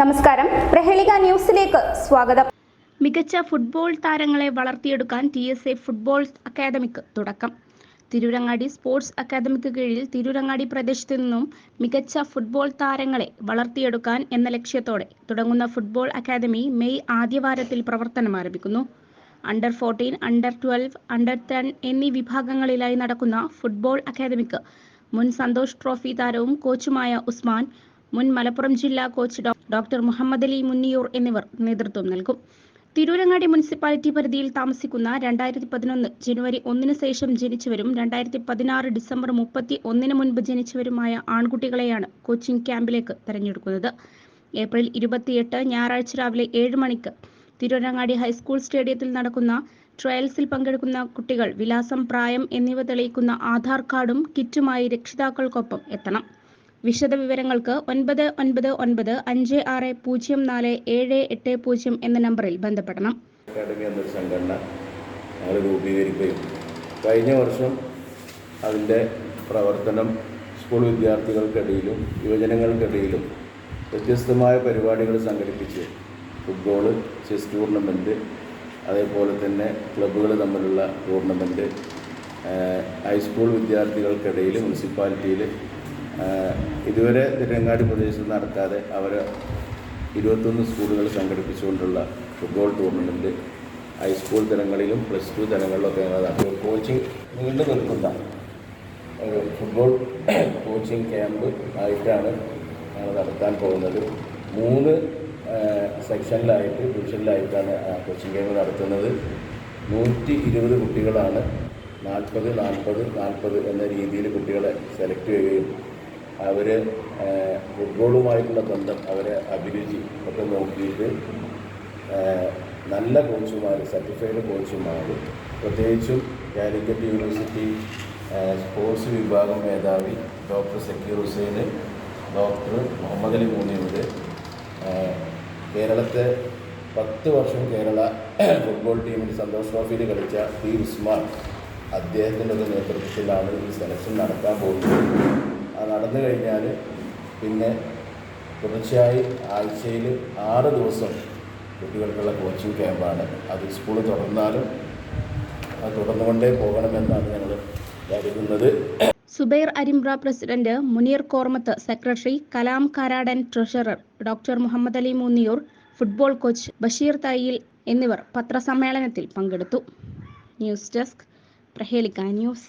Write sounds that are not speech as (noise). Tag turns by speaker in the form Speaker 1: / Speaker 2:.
Speaker 1: നമസ്കാരം. പ്രഹേളിക ന്യൂസിലേക്ക് സ്വാഗതം.
Speaker 2: മികച്ച ഫുട്ബോൾ താരങ്ങളെ വളർത്തിയെടുക്കാൻ ടി എസ് എ ഫുട്ബോൾ അക്കാദമിക്ക് തുടക്കം. തിരൂരങ്ങാടി സ്പോർട്സ് അക്കാദമിക്ക് കീഴിൽ തിരൂരങ്ങാടി പ്രദേശത്തു നിന്നും മികച്ച ഫുട്ബോൾ താരങ്ങളെ വളർത്തിയെടുക്കാൻ എന്ന ലക്ഷ്യത്തോടെ തുടങ്ങുന്ന ഫുട്ബോൾ അക്കാദമി മെയ് ആദ്യവാരത്തിൽ പ്രവർത്തനം ആരംഭിക്കുന്നു. Under fourteen under twelve under ten എന്നീ വിഭാഗങ്ങളിലായി നടക്കുന്ന ഫുട്ബോൾ അക്കാദമിക്ക് മുൻ സന്തോഷ് ട്രോഫി താരവും കോച്ചുമായ ഉസ്മാൻ മുൻ മലപ്പുറം ജില്ലാ കോച്ച് ഡോക്ടർ മുഹമ്മദ് അലി മുന്നിയൂർ എന്നിവർ നേതൃത്വം നൽകും. തിരൂരങ്ങാടി മുനിസിപ്പാലിറ്റി പരിധിയിൽ താമസിക്കുന്ന രണ്ടായിരത്തി പതിനൊന്ന് ജനുവരി ഒന്നിന് ശേഷം ജനിച്ചവരും രണ്ടായിരത്തി പതിനാറ് ഡിസംബർ മുപ്പത്തി ഒന്നിന് മുൻപ് ജനിച്ചവരുമായ ആൺകുട്ടികളെയാണ് കോച്ചിംഗ് ക്യാമ്പിലേക്ക് തെരഞ്ഞെടുക്കുന്നത്. ഏപ്രിൽ ഇരുപത്തിയെട്ട് ഞായറാഴ്ച രാവിലെ ഏഴ് മണിക്ക് തിരൂരങ്ങാടി ഹൈസ്കൂൾ സ്റ്റേഡിയത്തിൽ നടക്കുന്ന ട്രയൽസിൽ പങ്കെടുക്കുന്ന കുട്ടികൾ വിലാസം പ്രായം എന്നിവ തെളിയിക്കുന്ന ആധാർ കാർഡും കിറ്റുമായി രക്ഷിതാക്കൾക്കൊപ്പം എത്തണം. വിശദവിവരങ്ങൾക്ക് ഒൻപത് ഒൻപത് ഒൻപത് അഞ്ച് ആറ് പൂജ്യം നാല് ഏഴ് എട്ട് പൂജ്യം എന്ന നമ്പറിൽ ബന്ധപ്പെടണം.
Speaker 3: അക്കാദമി എന്നൊരു സംഘടന ഞങ്ങൾ രൂപീകരിക്കുകയും കഴിഞ്ഞ വർഷം അതിന്റെ പ്രവർത്തനം സ്കൂൾ വിദ്യാർത്ഥികൾക്കിടയിലും യുവജനങ്ങൾക്കിടയിലും വ്യത്യസ്തമായ പരിപാടികൾ സംഘടിപ്പിച്ച് ഫുട്ബോൾ ചെസ് ടൂർണമെന്റ് അതേപോലെ തന്നെ ക്ലബ്ബുകൾ തമ്മിലുള്ള ടൂർണമെന്റ് ഹൈസ്കൂൾ വിദ്യാർത്ഥികൾക്കിടയിൽ മുനിസിപ്പാലിറ്റിയിൽ ഇതുവരെ തിരങ്ങാടി പ്രദേശത്ത് നടത്താതെ അവർ ഇരുപത്തൊന്ന് സ്കൂളുകൾ സംഘടിപ്പിച്ചുകൊണ്ടുള്ള ഫുട്ബോൾ ടൂർണമെന്റ് ഹൈസ്കൂൾ തലങ്ങളിലും പ്ലസ് ടു തലങ്ങളിലൊക്കെ ഞങ്ങൾ നടത്തി. കോച്ചിങ് നീണ്ടു നിൽക്കുന്ന ഒരു ഫുട്ബോൾ (clears throat) കോച്ചിങ് ക്യാമ്പ് ആയിട്ടാണ് ഞങ്ങൾ നടത്താൻ പോകുന്നത്. മൂന്ന് സെക്ഷനിലായിട്ട് ഡിവിഷനിലായിട്ടാണ് കോച്ചിങ് ക്യാമ്പ് നടത്തുന്നത്. നൂറ്റി ഇരുപത് കുട്ടികളാണ്. നാൽപ്പത് നാൽപ്പത് നാൽപ്പത് എന്ന രീതിയിൽ കുട്ടികളെ സെലക്ട് ചെയ്യുകയും അവർ ഫുട്ബോളുമായിട്ടുള്ള ബന്ധം അവരെ അഭിരുചി ഒക്കെ നോക്കിയിട്ട് നല്ല കോച്ചുമാർ സർട്ടിഫൈഡ് കോച്ചുമാർ പ്രത്യേകിച്ചും കാലിക്കറ്റ് യൂണിവേഴ്സിറ്റി സ്പോർട്സ് വിഭാഗം മേധാവി ഡോക്ടർ സക്കീർ ഹുസൈന് ഡോക്ടർ മുഹമ്മദ് അലി മൂന്നിയുണ്ട് കേരളത്തെ പത്ത് വർഷം കേരള ഫുട്ബോൾ ടീമിൽ സന്തോഷ് ട്രോഫിയിൽ കളിച്ച പി ഉസ്മാൻ അദ്ദേഹത്തിന്റെ നേതൃത്വത്തിലാണ് ഈ സെലക്ഷൻ നടത്താൻ പോകുന്നത്. നടന്നു കഴിഞ്ഞാൽ പിന്നെ തുടർച്ചയായി ആഴ്ചയിൽ ആറ് ദിവസം കുട്ടികൾക്കുള്ള കോച്ചിങ് ക്യാമ്പാണ് അത് സ്കൂൾ തുറന്നാലും അത് തുടർന്നുകൊണ്ടേ പോകണമെന്നാണ് ഞങ്ങൾ കരുതുന്നത്.
Speaker 2: Zubair Arimbra president Muneer Kormath secretary Kalam Karadan treasurer doctor Muhammad Ali Munniyur football coach Basheer Thayyil എന്നിവർ പത്രസമ്മേളനത്തിൽ പങ്കെടുത്തു. News desk Prahelika news.